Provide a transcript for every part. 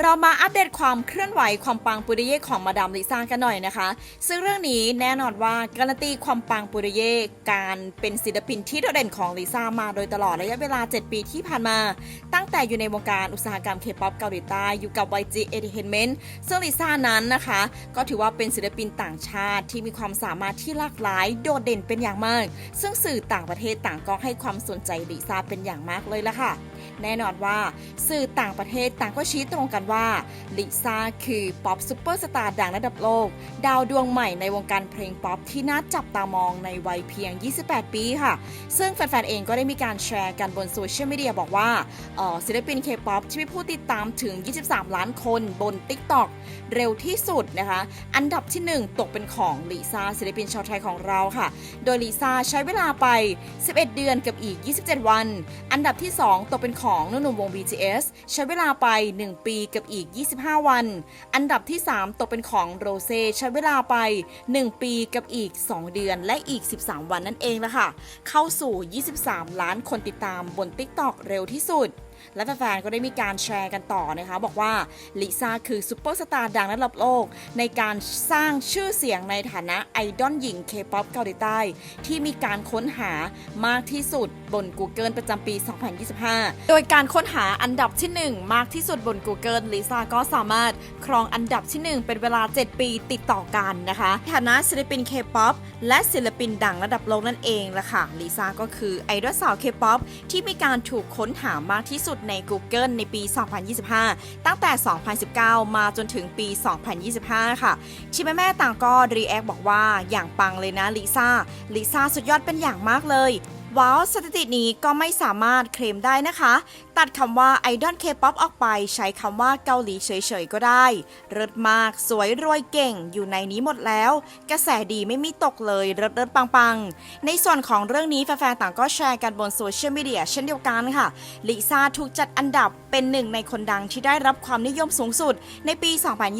เรามาอัปเดตความเคลื่อนไหวความปังปุริเย่ของมาดามลิซ่ากันหน่อยนะคะ ซึ่งเรื่องนี้แน่นอนว่าการันตีความปังปุริเย่การเป็นศิลปินที่โดดเด่นของลิซ่ามาโดยตลอดระยะเวลา 7 ปีที่ผ่านมา ตั้งแต่อยู่ในวงการอุตสาหกรรมเคป๊อปเกาหลีใต้อยู่กับ YG Entertainment ซึ่งลิซ่านั้นนะคะ ก็ถือว่าเป็นศิลปินต่างชาติที่มีความสามารถที่หลากหลาย โดดเด่นเป็นอย่างมาก ซึ่งสื่อต่างประเทศต่างก็ให้ความสนใจลิซ่าเป็นอย่างมากเลยละค่ะ แน่นอนว่าสื่อต่างประเทศต่างก็ชี้ตรงกันว่าลิซ่าคือป๊อปซูเปอร์สตาร์ดังระดับโลก ดาวดวงใหม่ในวงการเพลงป๊อปที่น่าจับตามองในวัยเพียง 28 ปีค่ะ ซึ่งแฟนๆ เองก็ได้มีการแชร์กันบนโซเชียลมีเดียบอกว่าศิลปินเคป๊อปที่มีผู้ติดตามถึง 23 ล้านคนบน TikTok เร็วที่สุดนะคะ อันดับที่ 1 ตกเป็นของลิซ่าศิลปินชาวไทยของเราค่ะ โดยลิซ่าใช้เวลาไป 11 เดือนกับอีก 27 วัน อันดับที่ 2 ตกเป็นของนุ่นหนุ่มวง BTS ใช้เวลาไป 1 ปีกับอีก 25 วัน อันดับที่ 3 ตกเป็นของโรเซใช้เวลาไป 1 ปีกับอีก 2 เดือนและอีก 13 วันนั่นเองละค่ะ เข้าสู่ 23 ล้านคนติดตามบน TikTok เร็วที่สุดและแฟนๆก็ได้มีการแชร์กันต่อนะคะ บอกว่าลิซ่าคือซูเปอร์สตาร์ดังระดับโลก ในการสร้างชื่อเสียงในฐานะไอดอลหญิงเคป๊อปเกาหลีใต้ ที่มีการค้นหามากที่สุดบน Google ประจำปี 2025 โดยการค้นหาอันดับที่ 1 มากที่สุดบน Google ลิซ่าก็สามารถครองอันดับที่ 1 เป็นเวลา 7 ปีติดต่อกันนะคะฐานะศิลปินเคป๊อปและศิลปินดังระดับโลกนั่นเองละค่ะลิซ่าก็คือไอดอลสาวเคป๊อปที่มีการถูกค้นหามากที่สุดใน Google ในปี 2025 ตั้งแต่ 2019 มาจนถึงปี 2025 ค่ะ ชิแม่แม่ต่างก็รีแอคบอกว่าอย่างปังเลยนะลิซ่าลิซ่าสุดยอดเป็นอย่างมากเลย ว้าวสถิตินี้ก็ไม่สามารถเคลมได้นะคะ ตัดคำว่าไอดอลเคป๊อปออกไป ใช้คำว่าเกาหลีเฉยๆก็ได้เลิศมากสวยรวยเก่งอยู่ในนี้หมดแล้ว กระแสดีไม่มีตกเลยเลิศเลิศปังๆ ในส่วนของเรื่องนี้แฟนๆต่างก็แชร์กันบนโซเชียลมีเดียเช่นเดียวกันค่ะลิซ่าถูกจัดอันดับเป็นหนึ่งในคนดังที่ได้รับความนิยมสูงสุดในปี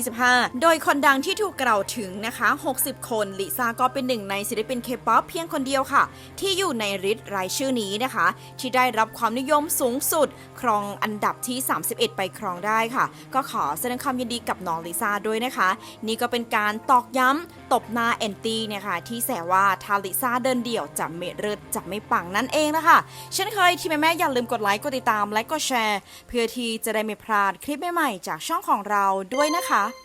2025 โดยคนดังที่ถูกกล่าวถึงนะคะ 60 คนลิซ่าก็เป็นหนึ่งในศิลปินเคป๊อปเพียงคนเดียวค่ะ ที่อยู่ในริสรายชื่อนี้นะคะ ที่ได้รับความนิยมสูงสุด ครองอันดับที่ 31 ไปครองได้ค่ะ ก็ขอแสดงความยินดีกับน้องลิซ่าด้วยนะคะ นี่ก็เป็นการตอกย้ำตบหน้าแอนตี้นี่ยค่ะที่แสว่าทาลิซ่าเดินเดี่ยวจะไม่เลิศจะไม่ปังนั่นเองนะคะเช่นเคยที่แม่ๆอย่าลืมกดไลค์กดติดตามและกดแชร์ เพื่อที่จะได้ไม่พลาดคลิปใหม่ๆจากช่องของเราด้วยนะคะ